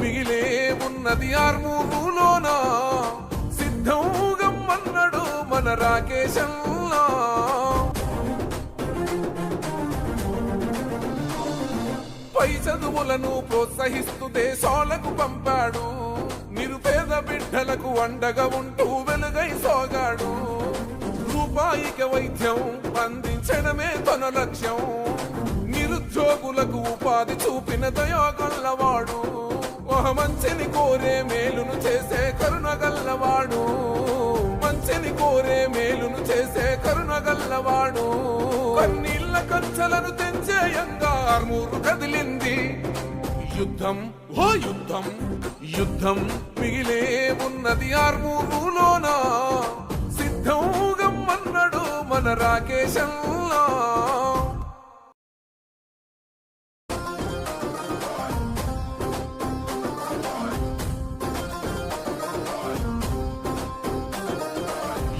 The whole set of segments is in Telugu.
మిగిలే ఉన్నది ఆర్మూరులోన. సిద్ధం మన రాకేశల్లా పై చదువులను ప్రోత్సహిస్తూ దేశాలకు పంపాడు. నిరుపేద బిడ్డలకు అండగా ఉంటూ వెలుగై సాగాడు. రూపాయిక వైద్యం అందించడమే తన లక్ష్యం. నిరుద్యోగులకు ఉపాధి చూపిన దయాగల్లవాడు ఒక మంచిని కోరే మేలును చేసే కరుణగల్లవాడు మంచిని కోరే మేలును చేసే కరుణగల్లవాడు కన్నీళ్ళ కంచెలను తెంచే యంగార్మూరు కదిలింది. యుద్ధం ఓ యుద్ధం యుద్ధం మిగిలే ఉన్నది ఆర్మూరులోన సిద్ధం గమ్మన్నాడు మన రాకేశల్లా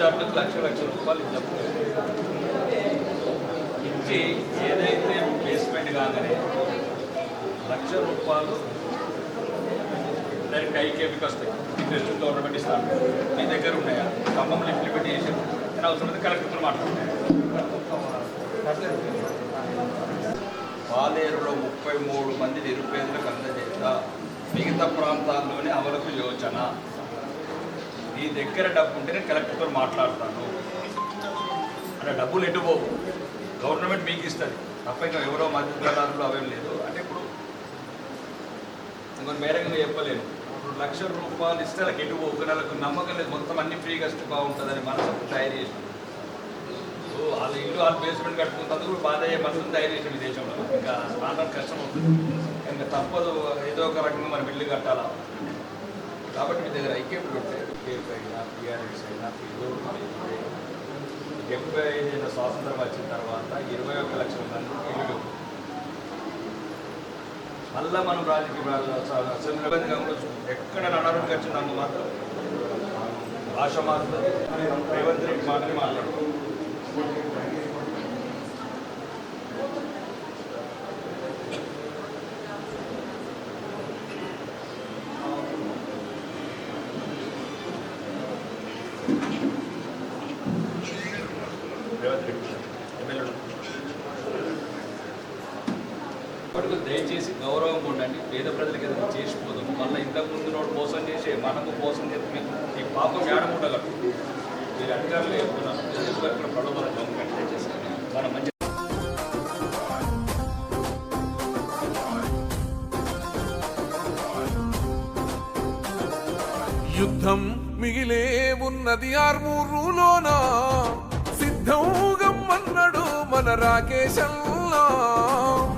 దాంట్లో లక్ష లక్ష రూపాయలు డబ్బులు ఇచ్చి ఏదైతే ప్లేస్మెంట్ కాగానే లక్ష రూపాయలు దానికి ఐకేపీకి వస్తాయి. ఇంట్రెస్ట్ గవర్నమెంట్ ఇస్తాను మీ దగ్గర ఉన్నాయా? ఖమ్మంలో ఇంప్లిమెంట్ చేసి నేను అవసరమైతే కలెక్టర్తో మాట్లాడుతున్నాను పాలేరులో ముప్పై మూడు మంది నిరుపేదలకు అందజేత. మిగతా ప్రాంతాల్లోనే అమలుకు యోచన నీ దగ్గర డబ్బు ఉంటే నేను కలెక్టర్తో మాట్లాడతాను. అంటే డబ్బులు ఎటు పోవు. గవర్నమెంట్ మీకు ఇస్తుంది. తప్ప ఇంకా ఎవరో మధ్యదారులు అవేం లేదు. అంటే ఇప్పుడు ఇంకొన్ని మేరంగా చెప్పలేను. ఇప్పుడు లక్ష రూపాయలు ఇస్తే వాళ్ళకి ఎటు పోవు. నెలకు నమ్మకం లేదు. మొత్తం అన్ని ఫ్రీగా ఇస్తే బాగుంటుందని మనసు తయారు చేసినాం సో వాళ్ళ ఇల్లు వాళ్ళ బేస్మెంట్ కట్టుకున్నందుకు కూడా బాధ అయ్యే మనసు తయారు చేసిన ఈ దేశంలో. ఇంకా స్టాండర్డ్ కష్టం అవుతుంది. ఇంకా తప్పదు. ఏదో ఒక రకంగా మనం ఇల్లు కట్టాలా? కాబట్టి మీ దగ్గర ఐక్యత ఉంటాయి కేపీ అయినా టీఆర్ఎస్ అయినా ఏదో డెబ్బై ఐదేళ్ళ స్వాతంత్రం వచ్చిన తర్వాత ఇరవై ఒక్క లక్షల మంది ఇల్లు మళ్ళా మనం రాజకీయ అసెంబ్లీ గమనించు ఎక్కడ అనారోగ్యం వచ్చిందాము మాత్రం భాష మాత్రం రేవంత్ రెడ్డి మాత్రమే మాట్లాడుతాం ఇప్పటికి దయచేసి గౌరవం ఉండండి. పేద ప్రజలకి ఏదైనా చేసిపోదాం. మళ్ళీ ఇంతకు ముందు నోడు మోసం చేసి మనకు మోసం చేసి ఈ పాపం ఏడం ఉండగలరు మీరు అధికారులు చెప్తున్నారు. ఎందుకు ఇక్కడ ప్రలోభన దయచేసి మన మంచి యుద్ధం మిగిలే ఉన్నది ఆర్మూరులోన? సిద్ధంగమ్మన్నాడు మన రాకేశల్లా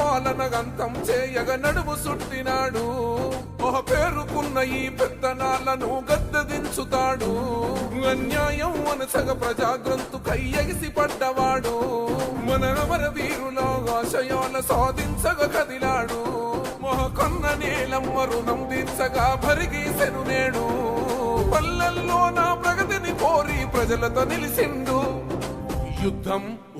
పాలన గంతం చేయగ నడుము సుట్టినాడు. ఒక పేరుకున్న ఈ పెత్తనాలను గద్దదించుతాడు. అన్యాయం అనసగ ప్రజాగ్రంథు కయ్యగిసి పడ్డవాడు. మన అమర వీరులో ఆశయాల సాధించగ కదిలాడు. మొహకొన్న నీలమ్మ రుణం దించగా భరిగీసెను నేడు. పల్లెల్లో నా ప్రగతిని కోరి ప్రజలతో నిలిసిండు. యుద్ధం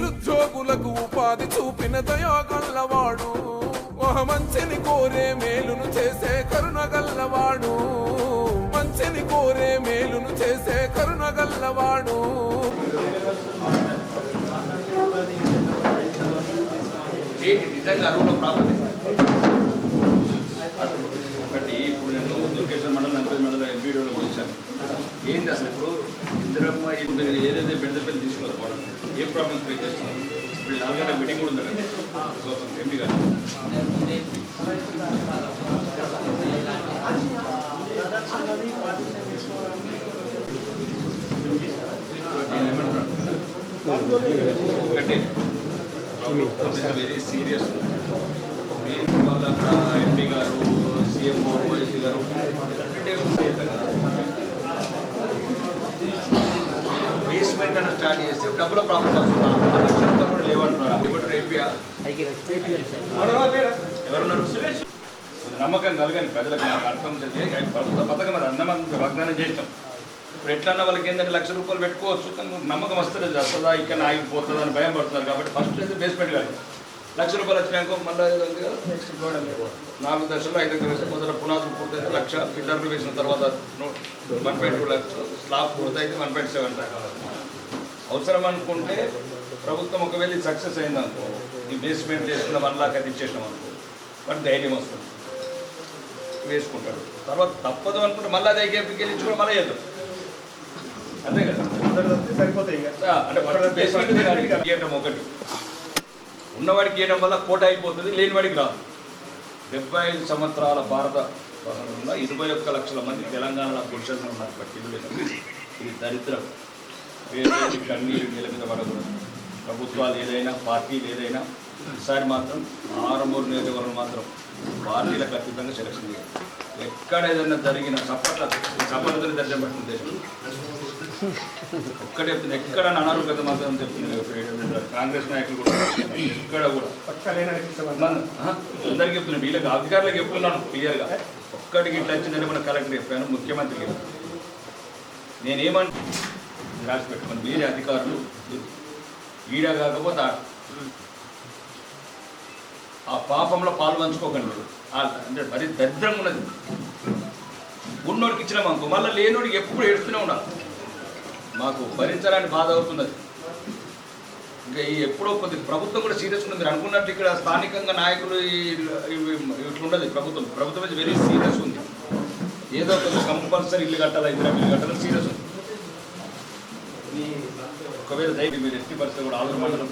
నిరుద్యోగులకు ఉపాధి చూపిన దయోగల్లవాడు ఒక మంచిని కోరే మేలును చేసే కరుణగల్లవాడు. మంచిని కోరే మేలును చేసే కరుణగల్లవాడు. ఏంటి ఒకటి ఇప్పుడు నేను దుర్గేశ్వర మండలం నంపల్లి మండలం ఎంపీడీలో వచ్చాను ఏంది అసలు ఇప్పుడు ఇందిరమ్మ ఏదైతే పెద్ద పెద్ద ఏ ప్రాబ్లమ్స్ ఫేస్ చేస్తున్నారు ఇప్పుడు నాలుగైనా మీటింగ్ కూడా ఉంది కదా ఎంపీ గారు నేను ఏమంటున్నాను ఒకటి వెరీ సీరియస్ మెయిన్ వాళ్ళ అక్కడ ఎంపీ గారు సీఎం ఓఎస్సీ గారు. బేస్మెంట్ స్టార్ట్ చేస్తే డబ్బుల ప్రాబ్లమ్స్ వస్తుంది? కూడా లేవంటున్నారు ఇప్పుడు ఎవరున్నారు? నమ్మకం కలగని ప్రజలకు నాకు అర్థం చేసి ప్రభుత్వ పథకం అది అన్నమంత వాగ్దానం చేస్తాం ఇప్పుడు ఎట్లన్నా వాళ్ళకి ఏంటంటే లక్ష రూపాయలు పెట్టుకోవచ్చు. కానీ నమ్మకం వస్తుంది వస్తుందా ఇక్కడ ఆగిపోతుందా అని భయం పడుతున్నారు. కాబట్టి ఫస్ట్ అయితే బేస్మెంట్ కానీ లక్ష రూపాయలు వచ్చినాక మళ్ళీ నాలుగు దశలు ఐదు దశలు మొదట పునాదులు పూర్తయితే లక్ష పిల్లర్లు వేసిన తర్వాత వన్ పాయింట్ టూ లక్షలు స్లాబ్ పూర్తయితే వన్ పాయింట్ సెవెన్ అవసరం అనుకుంటే ప్రభుత్వం ఒకవేళ సక్సెస్ అయిందనుకో ఈ బేస్మెంట్ వేసుకున్న వన్ లాక్ అది ఇచ్చేసినాం అనుకో బట్ ధైర్యం వస్తుంది. వేసుకుంటాడు. తర్వాత తప్పదు అనుకుంటే మళ్ళీ అదే గేప్కి వెళ్ళి కూడా మళ్ళీ చేద్దాం అంతే కదా? అంటే బేస్మెంట్ గీయటం ఒకటి. ఉన్నవాడికి గీయడం వల్ల కోట అయిపోతుంది లేనివాడికి రాదు. డెబ్బై ఐదు సంవత్సరాల భారత ఇరవై ఒక్క లక్షల మంది తెలంగాణలో పురుషులు ఉన్నారు. ఇది దరిద్రం. కన్నీరు నీళ్ళ పడకూడదు ప్రభుత్వాలు ఏదైనా పార్టీలు ఏదైనా ఈసారి మాత్రం ఆరుమూరు నియోజకవర్గం మాత్రం పార్టీలకు అతీతంగా సెలక్షన్ చేయాలి. ఎక్కడ ఏదైనా జరిగిన చప్పట్ల చప్పట్లతో దర్శనం పెట్టిన దేశం. ఒక్కటే చెప్తుంది ఎక్కడ అనారోగ్యత మాత్రం చెప్తున్నాడు కాంగ్రెస్ నాయకులు కూడా ఎక్కడ కూడా. పక్కలేనా మన- అందరికీ చెప్తున్నాను వీళ్ళకి అధికారులకు చెప్తున్నాను క్లియర్గా ఒక్కడికి ఇట్లా వచ్చిందంటే మన కలెక్టర్ చెప్పాను ముఖ్యమంత్రి చెప్పాను. నేనేమంటే రాసి పెట్టుకోండి వేరే అధికారులు ఈడ కాకపోతే ఆ పాపంలో పాలు పంచుకోకండి అంటే మరి దరిద్రంగా ఉన్నది. ఉన్నోడికి ఇచ్చిన మాకు మళ్ళీ లేనోడికి ఎప్పుడు ఏడుస్తూనే ఉన్నారు మాకు భరించడానికి బాధ అవుతున్నది. ఇంకా ఈ ఎప్పుడో కొద్ది ప్రభుత్వం కూడా సీరియస్ ఉంది మీరు అనుకున్నట్టు ఇక్కడ స్థానికంగా నాయకులు ఇట్లుండదు ప్రభుత్వం. ప్రభుత్వం అయితే వెరీ సీరియస్ ఉంది. ఏదో ఒక కంపల్సరీ ఇల్లు కట్టాలి ఇద్దరు ఇల్లు కట్టాలని సీరియస్ ఉంది. ఒకవేళ దయచేసి మీరు ఎస్టీ పరిస్థితి కూడా ఆంధ్ర మండలం